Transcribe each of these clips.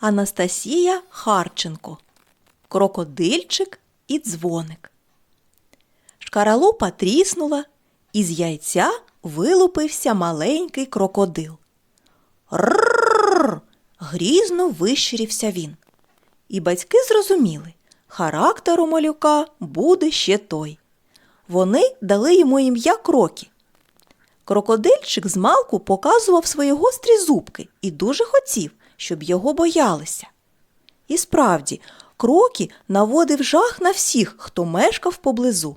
Анастасія Харченко. Крокодильчик і дзвоник. Шкаралупа тріснула, і з яйця вилупився маленький крокодил. Рррррр! грізно вищирівся він. І батьки зрозуміли, характер у малюка буде ще той. Вони дали йому ім'я Крокі. Крокодильчик змалку показував свої гострі зубки і дуже хотів, щоб його боялися. І справді, Крокі наводив жах на всіх, хто мешкав поблизу.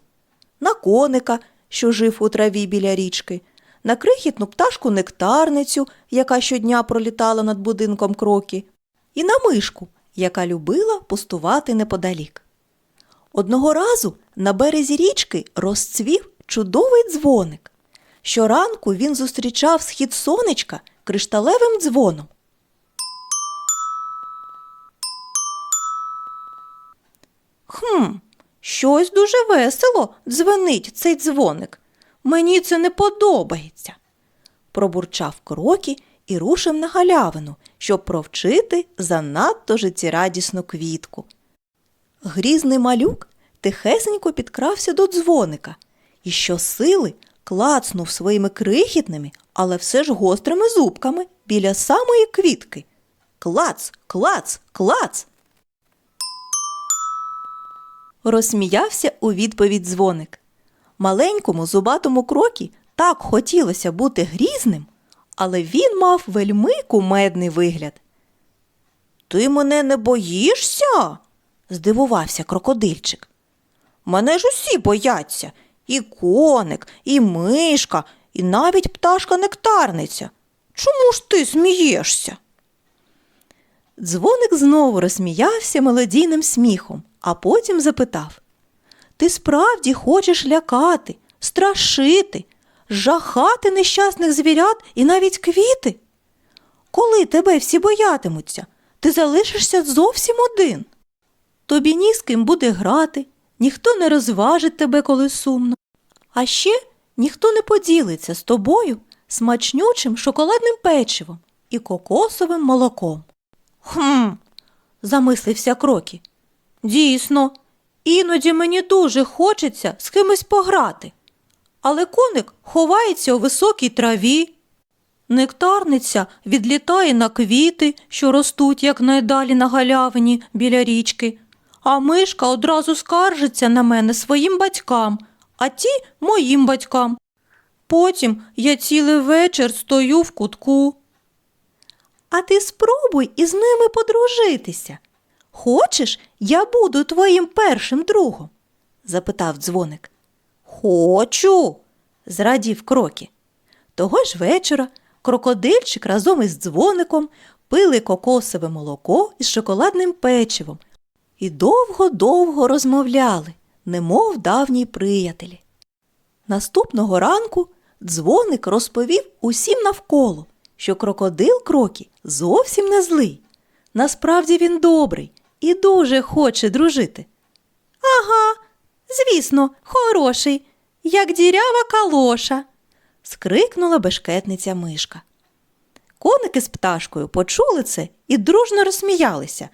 На коника, що жив у траві біля річки, на крихітну пташку нектарницю, яка щодня пролітала над будинком Крокі, і на мишку, яка любила пустувати неподалік. Одного разу на березі річки розцвів чудовий дзвоник. Щоранку він зустрічав схід сонечка кришталевим дзвоном. Хм, щось дуже весело дзвенить цей дзвоник. Мені це не подобається. Пробурчав крокі і рушив на галявину, щоб провчити занадто життєрадісну квітку. Грізний малюк тихесенько підкрався до дзвоника і щосили клацнув своїми крихітними, але все ж гострими зубками біля самої квітки. Клац, клац, клац. Розсміявся у відповідь дзвоник. Маленькому зубатому крокі так хотілося бути грізним, але він мав вельми кумедний вигляд. Ти мене не боїшся? здивувався крокодильчик. Мене ж усі бояться і коник, і мишка, і навіть пташка нектарниця. Чому ж ти смієшся? Дзвоник знову розсміявся мелодійним сміхом, а потім запитав Ти справді хочеш лякати, страшити, жахати нещасних звірят і навіть квіти? Коли тебе всі боятимуться, ти залишишся зовсім один. Тобі ні з ким буде грати, ніхто не розважить тебе, коли сумно. А ще ніхто не поділиться з тобою смачнючим шоколадним печивом і кокосовим молоком. Хм, замислився Крокі. Дійсно, іноді мені дуже хочеться з кимось пограти. Але коник ховається у високій траві. Нектарниця відлітає на квіти, що ростуть якнайдалі на галявині біля річки, а мишка одразу скаржиться на мене своїм батькам, а ті моїм батькам. Потім я цілий вечір стою в кутку. А ти спробуй із ними подружитися. Хочеш, я буду твоїм першим другом? запитав дзвоник. Хочу, зрадів крокі. Того ж вечора крокодильчик разом із дзвоником пили кокосове молоко із шоколадним печивом і довго-довго розмовляли, немов давні приятелі. Наступного ранку дзвоник розповів усім навколо, що крокодил Крокі зовсім не злий. Насправді він добрий і дуже хоче дружити. Ага, звісно, хороший, як дірява калоша, скрикнула бешкетниця мишка. Коники з пташкою почули це і дружно розсміялися.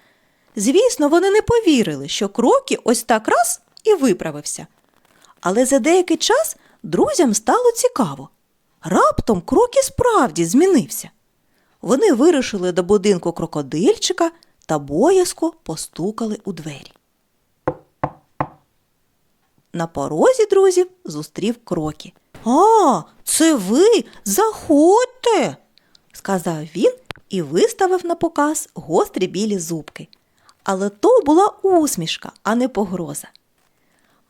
Звісно, вони не повірили, що Крокі ось так раз і виправився. Але за деякий час друзям стало цікаво. Раптом Крокі справді змінився. Вони вирушили до будинку крокодильчика та боязко постукали у двері. На порозі друзів зустрів Крокі. А, це ви заходьте, сказав він і виставив на показ гострі білі зубки. Але то була усмішка, а не погроза.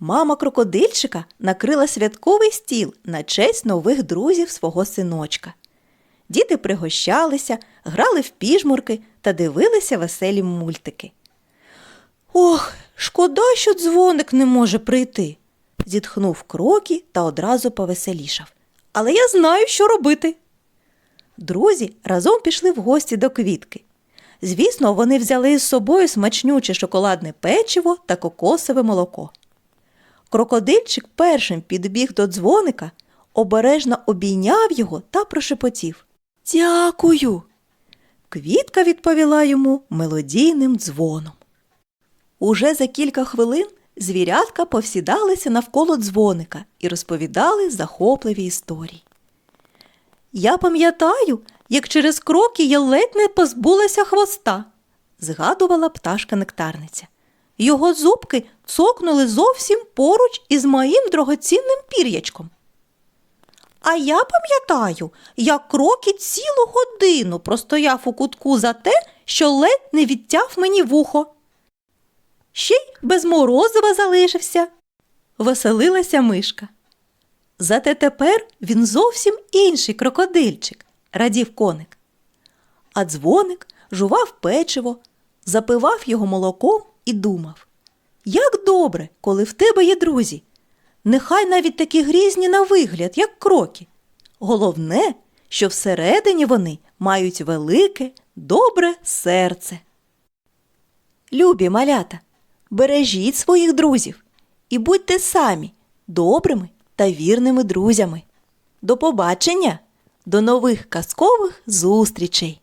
Мама крокодильчика накрила святковий стіл на честь нових друзів свого синочка. Діти пригощалися, грали в піжмурки та дивилися веселі мультики. Ох, шкода, що дзвоник не може прийти, зітхнув крокі та одразу повеселішав. Але я знаю, що робити. Друзі разом пішли в гості до квітки. Звісно, вони взяли із собою смачнюче шоколадне печиво та кокосове молоко. Крокодильчик першим підбіг до дзвоника, обережно обійняв його та прошепотів. Дякую. Квітка відповіла йому мелодійним дзвоном. Уже за кілька хвилин звірятка повсідалися навколо дзвоника і розповідали захопливі історії. Я пам'ятаю, як через кроки я ледь не позбулася хвоста, згадувала пташка нектарниця. Його зубки цокнули зовсім поруч із моїм дорогоцінним пір'ячком. А я пам'ятаю, як кроки цілу годину простояв у кутку за те, що ледь не відтяв мені вухо. Ще й без морозива залишився, веселилася мишка. Зате тепер він зовсім інший крокодильчик, радів коник. А дзвоник жував печиво, запивав його молоком і думав: Як добре, коли в тебе є друзі. Нехай навіть такі грізні на вигляд, як кроки. Головне, що всередині вони мають велике, добре серце. Любі малята, бережіть своїх друзів і будьте самі добрими та вірними друзями. До побачення, до нових казкових зустрічей!